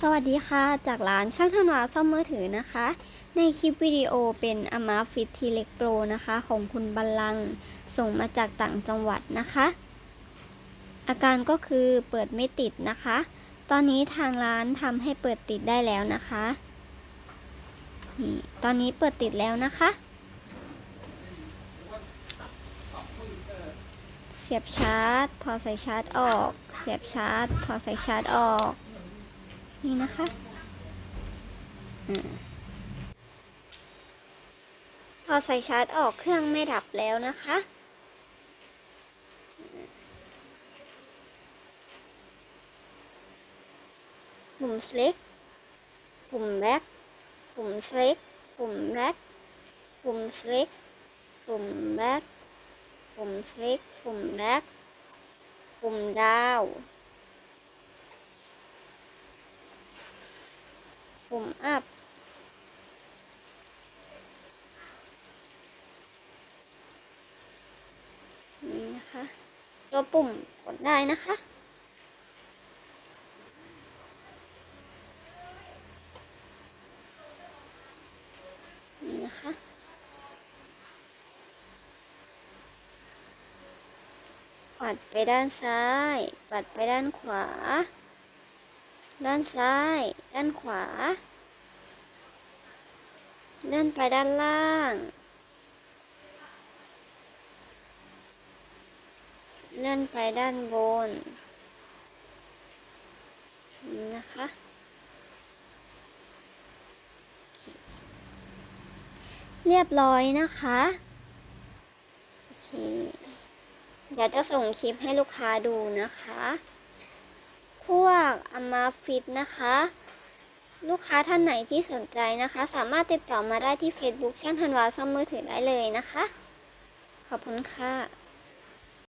สวัสดีค่ะ จากร้านช่างธันวาซ่อมมือถือนะคะ ในคลิปวิดีโอเป็นอามาฟิตทีเล็กโปรนะคะ ของคุณบัลลังส่งมาจากต่างจังหวัดนะคะ อาการก็คือเปิดไม่ติดนะคะ ตอนนี้ทางร้านทำให้เปิดติดได้แล้วนะคะนี่ตอนนี้เปิดติดแล้วนะคะ เสียบชาร์จ ถอดสายชาร์จออก เสียบชาร์จ ถอดสายชาร์จออก นี่นะคะอพอใส่ชาร์จออกเครื่องไม่ดับแล้วนะคะปุ่ม select ปุ่ม back ปุ่ม select ปุ่ม back ปุ่ม select ปุ่ม back ปุ่ม select ปุ่ม back ปุ่มดาว ปุ่ม up นี่นะคะ ตัวปุ่มกดได้นะคะ นี่นะคะปัดไปด้านซ้าย ปัดไปด้านขวา ด้านซ้าย ด้านขวา เลื่อนไปด้านล่าง เลื่อนไปด้านบน นะคะ เรียบร้อยนะคะโอเคเดี๋ยวจะส่งคลิปให้ลูกค้าดูนะคะ พวกอามาฟิตนะคะ ลูกค้าท่านไหนที่สนใจนะคะ สามารถติดต่อมาได้ที่ Facebook ช่างธันวาซ่อมมือถือได้เลยนะคะ ขอบคุณค่ะ